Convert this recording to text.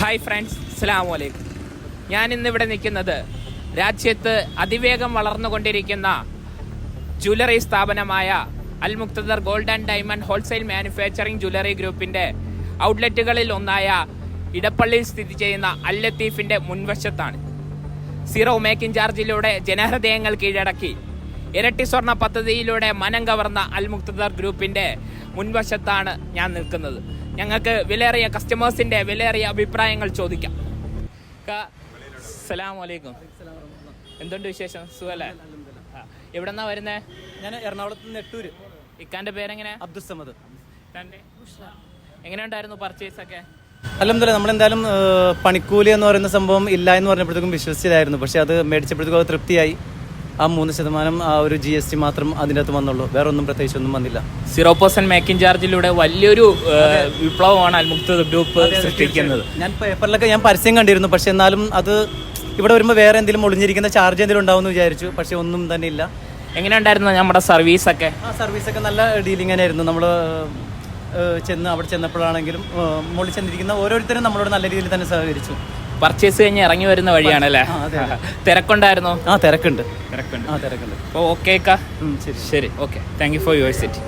Hi friends അസ്സാം വലൈക്കും ഞാൻ ഇന്നിവിടെ നിൽക്കുന്നത് രാജ്യത്ത് അതിവേഗം വളർന്നുകൊണ്ടിരിക്കുന്ന ജ്വല്ലറി സ്ഥാപനമായ Al Muqtadar gold and diamond wholesale manufacturing jewellery ഗ്രൂപ്പിന്റെ ഔട്ട്ലെറ്റുകളിൽ ഒന്നായ ഇടപ്പള്ളിയിൽ സ്ഥിതി ചെയ്യുന്ന അൽ ലത്തീഫിന്റെ മുൻവശത്താണ്. സീറോ മേക്കിംഗ് ചാർജിലൂടെ ജനഹൃദയങ്ങൾ കീഴടക്കി. ഇരട്ടി സ്വർണ പദ്ധതിയിലൂടെ മനം കവർന്ന അൽ മുക്തദർ ഗ്രൂപ്പിന്റെ മുൻവശത്താണ് ഞാൻ നിൽക്കുന്നത്. ഞങ്ങൾക്ക് വിലയേറിയ കസ്റ്റമേഴ്സിന്റെ വിലയേറിയ അഭിപ്രായങ്ങൾ ചോദിക്കാം. സലാം വലൈക്കും എന്തുണ്ട് വിശേഷം? സുഖല്ലേ? എവിടെന്നാ വരുന്നേ? ഞാൻ എറണാകുളത്ത് നിന്ന് നെട്ടൂര്. ഇക്കാന്റെ പേരെങ്ങനെ? അബ്ദുസമദ്? എങ്ങനെയുണ്ടായിരുന്നു പർച്ചേസ് ഒക്കെ അല്ലെന്തല്ല നമ്മളെന്തായാലും പണിക്കൂലി എന്ന് പറയുന്ന സംഭവം ഇല്ല എന്ന് പറഞ്ഞപ്പോഴത്തേക്കും വിശ്വസിച്ചതായിരുന്നു പക്ഷെ അത് മേടിച്ചപ്പോഴത്തേക്കും അത് തൃപ്തിയായി. ആ മൂന്ന് ശതമാനം ആ ഒരു ജി എസ് ടി മാത്രം അതിന്റെ അകത്ത് വന്നുള്ളൂ. വേറെ ഒന്നും പ്രത്യേകിച്ച് ഒന്നും വന്നില്ല സീറോ പെർസെന്റ് മേക്കിംഗ് ചാർജിലൂടെ വലിയൊരു ഏഹ്, വിപ്ലവമാണ് അൽമുക്ത ഗ്രൂപ്പ് സൃഷ്ടിക്കുന്നത്. ഞാൻ പേപ്പറിലൊക്കെ ഞാൻ പരസ്യം കണ്ടിരുന്നു. പക്ഷെ എന്നാലും അത് ഇവിടെ വരുമ്പോൾ വേറെ എന്തെങ്കിലും ഒളിഞ്ഞിരിക്കുന്ന ചാർജ് എന്തെങ്കിലും ഉണ്ടാവും എന്ന് വിചാരിച്ചു. പക്ഷെ ഒന്നും തന്നെ ഇല്ല. എങ്ങനെ ഉണ്ടായിരുന്നു നമ്മുടെ സർവീസ് ഒക്കെ? ആ സർവീസൊക്കെ നല്ല ഡീലിംഗ് തന്നെയായിരുന്നു നമ്മൾ ചെന്ന് അവിടെ ചെന്നപ്പോഴാണെങ്കിലും ഏഹ്, മുകളിൽ ചെന്നിരിക്കുന്ന ഓരോരുത്തരും നമ്മളോട് നല്ല രീതിയിൽ തന്നെ സഹകരിച്ചു. പർച്ചേസ് കഴിഞ്ഞ് ഇറങ്ങി വരുന്ന വഴിയാണല്ലേ തിരക്കുണ്ടായിരുന്നോ? ആ തിരക്കുണ്ട്. തിരക്കുണ്ട്. ആ തിരക്കുണ്ട്. അപ്പോൾ ഓക്കെ ഉം, ശരി. ശരി okay thank you for your visit